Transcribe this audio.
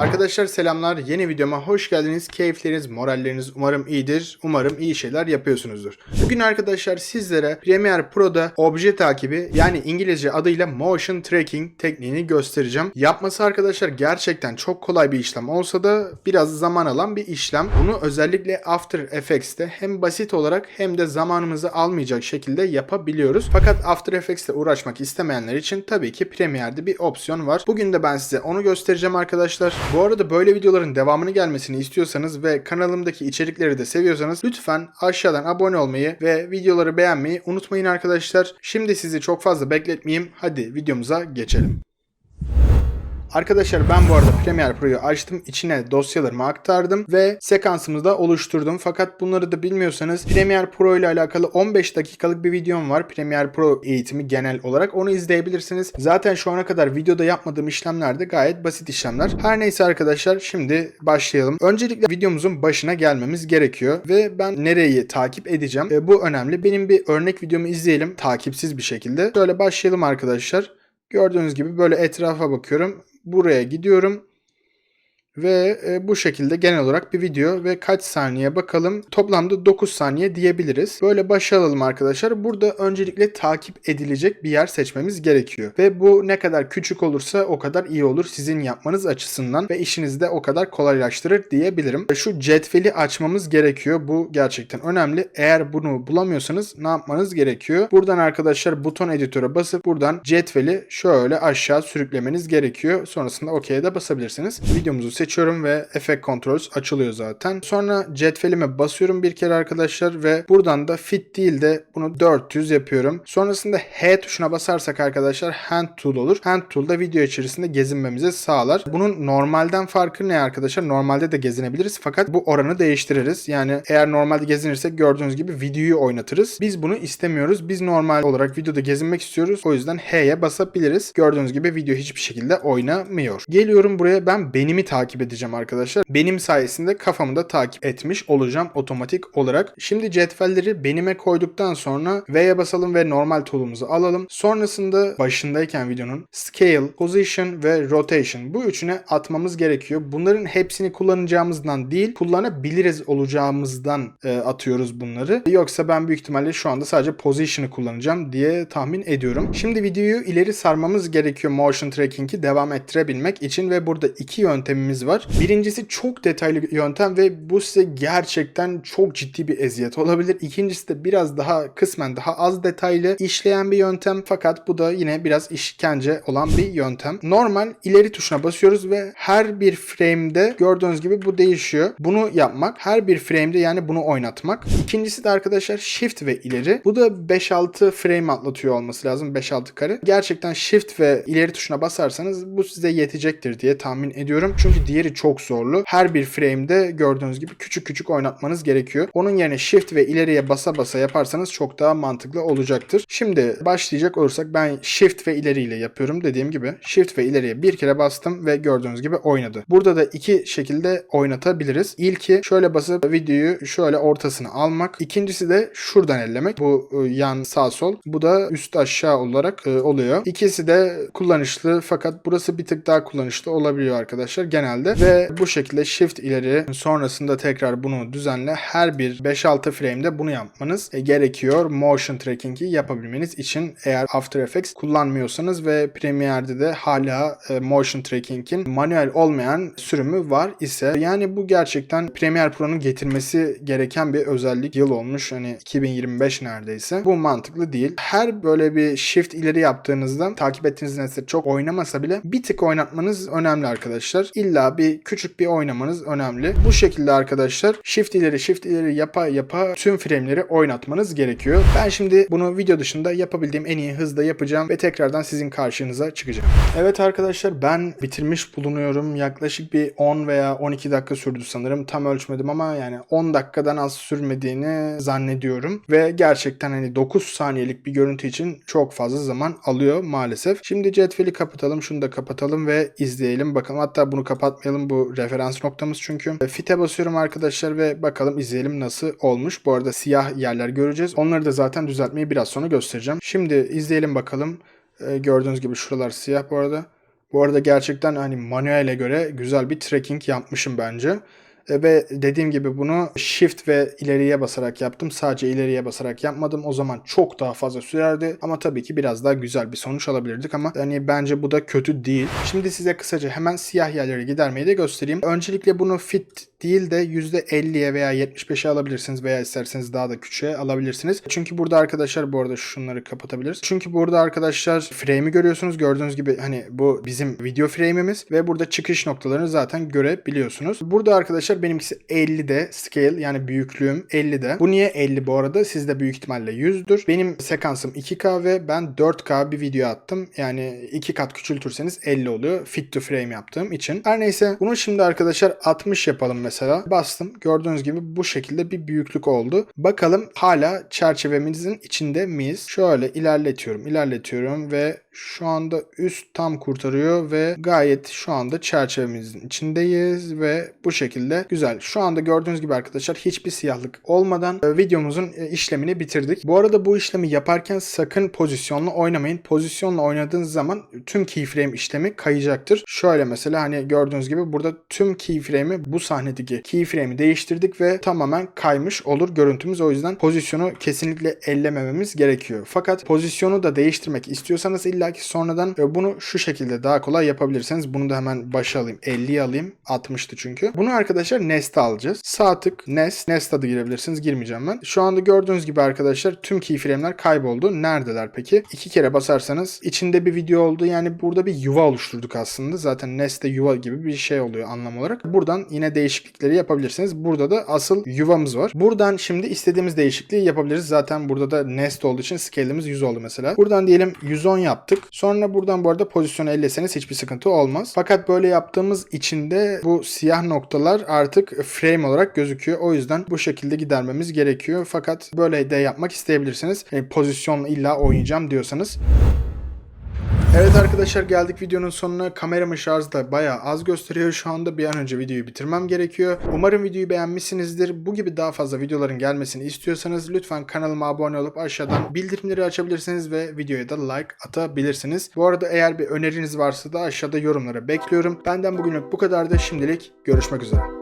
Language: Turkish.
Arkadaşlar selamlar. Yeni videoma hoş geldiniz. Keyifleriniz, moralleriniz umarım iyidir. Umarım iyi şeyler yapıyorsunuzdur. Bugün arkadaşlar sizlere Premiere Pro'da obje takibi yani İngilizce adıyla motion tracking tekniğini göstereceğim. Yapması arkadaşlar gerçekten çok kolay bir işlem olsa da biraz zaman alan bir işlem. Bunu özellikle After Effects'te hem basit olarak hem de zamanımızı almayacak şekilde yapabiliyoruz. Fakat After Effects'te uğraşmak istemeyenler için tabii ki Premiere'de bir opsiyon var. Bugün de ben size onu göstereceğim arkadaşlar. Bu arada böyle videoların devamını gelmesini istiyorsanız ve kanalımdaki içerikleri de seviyorsanız lütfen aşağıdan abone olmayı ve videoları beğenmeyi unutmayın arkadaşlar. Şimdi sizi çok fazla bekletmeyeyim. Hadi videomuza geçelim. Arkadaşlar ben bu arada Premiere Pro'yu açtım. içine dosyalarımı aktardım ve sekansımı da oluşturdum. Fakat bunları da bilmiyorsanız Premiere Pro ile alakalı 15 dakikalık bir videom var. Premiere Pro eğitimi genel olarak. Onu izleyebilirsiniz. Zaten şu ana kadar videoda yapmadığım işlemler de gayet basit işlemler. Her neyse arkadaşlar şimdi başlayalım. Öncelikle videomuzun başına gelmemiz gerekiyor ve ben nereyi takip edeceğim? E, bu önemli. Benim bir örnek videomu izleyelim takipsiz bir şekilde. Şöyle başlayalım arkadaşlar. Gördüğünüz gibi böyle etrafa bakıyorum buraya gidiyorum. Ve e, bu şekilde genel olarak bir video ve kaç saniye bakalım. Toplamda 9 saniye diyebiliriz. Böyle başa alalım arkadaşlar. Burada öncelikle takip edilecek bir yer seçmemiz gerekiyor. Ve bu ne kadar küçük olursa o kadar iyi olur sizin yapmanız açısından ve işinizi de o kadar kolaylaştırır diyebilirim. Şu cetveli açmamız gerekiyor. Bu gerçekten önemli. Eğer bunu bulamıyorsanız ne yapmanız gerekiyor? Buradan arkadaşlar buton editöre basıp buradan cetveli şöyle aşağı sürüklemeniz gerekiyor. Sonrasında OK'ye de basabilirsiniz. Videomuzu seçiyorum ve Effect Controls açılıyor zaten. Sonra cetvelime basıyorum bir kere arkadaşlar ve buradan da fit değil de bunu 400 yapıyorum. Sonrasında H tuşuna basarsak arkadaşlar Hand Tool olur. Hand Tool da video içerisinde gezinmemizi sağlar. Bunun normalden farkı ne arkadaşlar? Normalde de gezinebiliriz fakat bu oranı değiştiririz. Yani eğer normalde gezinirsek gördüğünüz gibi videoyu oynatırız. Biz bunu istemiyoruz. Biz normal olarak videoda gezinmek istiyoruz. O yüzden H'ye basabiliriz. Gördüğünüz gibi video hiçbir şekilde oynamıyor. Geliyorum buraya ben benimi takip edeceğim arkadaşlar. Benim sayesinde kafamı da takip etmiş olacağım otomatik olarak. Şimdi cetvelleri benime koyduktan sonra V'ye basalım ve normal tool'umuzu alalım. Sonrasında başındayken videonun Scale, Position ve Rotation bu üçüne atmamız gerekiyor. Bunların hepsini kullanacağımızdan değil kullanabiliriz olacağımızdan e, atıyoruz bunları. Yoksa ben büyük ihtimalle şu anda sadece Position'ı kullanacağım diye tahmin ediyorum. Şimdi videoyu ileri sarmamız gerekiyor motion tracking'i devam ettirebilmek için ve burada iki yöntemimiz var. Birincisi çok detaylı bir yöntem ve bu size gerçekten çok ciddi bir eziyet olabilir. İkincisi de biraz daha kısmen daha az detaylı işleyen bir yöntem fakat bu da yine biraz işkence olan bir yöntem. Normal ileri tuşuna basıyoruz ve her bir frame'de gördüğünüz gibi bu değişiyor. Bunu yapmak her bir frame'de yani bunu oynatmak. İkincisi de arkadaşlar shift ve ileri. Bu da 5-6 frame atlatıyor olması lazım 5-6 kare. Gerçekten shift ve ileri tuşuna basarsanız bu size yetecektir diye tahmin ediyorum. Çünkü diğeri çok zorlu. Her bir frame'de gördüğünüz gibi küçük küçük oynatmanız gerekiyor. Onun yerine shift ve ileriye basa basa yaparsanız çok daha mantıklı olacaktır. Şimdi başlayacak olursak ben shift ve ileriyle yapıyorum dediğim gibi. Shift ve ileriye bir kere bastım ve gördüğünüz gibi oynadı. Burada da iki şekilde oynatabiliriz. İlki şöyle basıp videoyu şöyle ortasına almak. İkincisi de şuradan ellemek. Bu e, yan sağ sol. Bu da üst aşağı olarak e, oluyor. İkisi de kullanışlı fakat burası bir tık daha kullanışlı olabiliyor arkadaşlar genelde. Ve bu şekilde shift ileri sonrasında tekrar bunu düzenle. Her bir 5-6 frame'de bunu yapmanız e, gerekiyor. Motion tracking'i yapabilmeniz için eğer After Effects kullanmıyorsanız ve Premiere'de de hala e, motion tracking'in manuel olmayan sürümü var ise yani bu gerçekten Premiere Pro'nun getirmesi gereken bir özellik yıl olmuş. Hani 2025 neredeyse. Bu mantıklı değil. Her böyle bir shift ileri yaptığınızda takip ettiğiniz nesne çok oynamasa bile bir tık oynatmanız önemli arkadaşlar. İlla bir küçük bir oynamanız önemli. Bu şekilde arkadaşlar shift ileri shift ileri yapa yapa tüm frame'leri oynatmanız gerekiyor. Ben şimdi bunu video dışında yapabildiğim en iyi hızda yapacağım ve tekrardan sizin karşınıza çıkacağım. Evet arkadaşlar ben bitirmiş bulunuyorum. Yaklaşık bir 10 veya 12 dakika sürdü sanırım. Tam ölçmedim ama yani 10 dakikadan az sürmediğini zannediyorum. Ve gerçekten hani 9 saniyelik bir görüntü için çok fazla zaman alıyor maalesef. Şimdi cetveli kapatalım. Şunu da kapatalım ve izleyelim. Bakalım hatta bunu kapatmayalım. Bu referans noktamız çünkü. Fit'e basıyorum arkadaşlar ve bakalım izleyelim nasıl olmuş. Bu arada siyah yerler göreceğiz. Onları da zaten düzeltmeyi biraz sonra göstereceğim. Şimdi izleyelim bakalım. Ee, gördüğünüz gibi şuralar siyah bu arada. Bu arada gerçekten hani manuele göre güzel bir tracking yapmışım bence. E, Ve dediğim gibi bunu shift ve ileriye basarak yaptım. Sadece ileriye basarak yapmadım. O zaman çok daha fazla sürerdi. Ama tabii ki biraz daha güzel bir sonuç alabilirdik ama hani bence bu da kötü değil. Şimdi size kısaca hemen siyah yerleri gidermeyi de göstereyim. Öncelikle bunu fit değil de %50'ye veya 75'e alabilirsiniz veya isterseniz daha da küçüğe alabilirsiniz. Çünkü burada arkadaşlar bu arada şunları kapatabiliriz. Çünkü burada arkadaşlar frame'i görüyorsunuz. Gördüğünüz gibi hani bu bizim video frame'imiz ve burada çıkış noktalarını zaten görebiliyorsunuz. Burada arkadaşlar benimkisi 50'de scale yani büyüklüğüm 50'de. Bu niye 50 bu arada? Sizde büyük ihtimalle 100'dür. Benim sekansım 2K ve ben 4K bir video attım. Yani 2 kat küçültürseniz 50 oluyor. Fit to frame yaptığım için. Her neyse bunu şimdi arkadaşlar 60 yapalım mesela. Bastım. Gördüğünüz gibi bu şekilde bir büyüklük oldu. Bakalım hala çerçevemizin içinde miyiz? Şöyle ilerletiyorum, ilerletiyorum ve şu anda üst tam kurtarıyor ve gayet şu anda çerçevemizin içindeyiz ve bu şekilde güzel. Şu anda gördüğünüz gibi arkadaşlar hiçbir siyahlık olmadan e, videomuzun e, işlemini bitirdik. Bu arada bu işlemi yaparken sakın pozisyonla oynamayın. Pozisyonla oynadığınız zaman tüm keyframe işlemi kayacaktır. Şöyle mesela hani gördüğünüz gibi burada tüm keyframe'i bu sahnedeki keyframe'i değiştirdik ve tamamen kaymış olur görüntümüz. O yüzden pozisyonu kesinlikle ellemememiz gerekiyor. Fakat pozisyonu da değiştirmek istiyorsanız illaki sonradan e, bunu şu şekilde daha kolay yapabilirsiniz. Bunu da hemen başa alayım. 50'yi alayım. 60'tı çünkü. Bunu arkadaşlar Nest'e alacağız. Sağ tık Nest. Nest adı girebilirsiniz. Girmeyeceğim ben. Şu anda gördüğünüz gibi arkadaşlar tüm keyframe'ler kayboldu. Neredeler peki? İki kere basarsanız içinde bir video oldu. Yani burada bir yuva oluşturduk aslında. Zaten Nest'te yuva gibi bir şey oluyor anlam olarak. Buradan yine değişiklikleri yapabilirsiniz. Burada da asıl yuvamız var. Buradan şimdi istediğimiz değişikliği yapabiliriz. Zaten burada da Nest olduğu için scale'imiz 100 oldu mesela. Buradan diyelim 110 yaptık. Sonra buradan bu arada pozisyonu elleseniz hiçbir sıkıntı olmaz. Fakat böyle yaptığımız için de bu siyah noktalar artık frame olarak gözüküyor. O yüzden bu şekilde gidermemiz gerekiyor. Fakat böyle de yapmak isteyebilirsiniz. Yani pozisyonla illa oynayacağım diyorsanız. Evet arkadaşlar geldik videonun sonuna. Kameramın şarjı da bayağı az gösteriyor şu anda. Bir an önce videoyu bitirmem gerekiyor. Umarım videoyu beğenmişsinizdir. Bu gibi daha fazla videoların gelmesini istiyorsanız lütfen kanalıma abone olup aşağıdan bildirimleri açabilirsiniz ve videoya da like atabilirsiniz. Bu arada eğer bir öneriniz varsa da aşağıda yorumlara bekliyorum. Benden bugünlük bu kadar da şimdilik görüşmek üzere.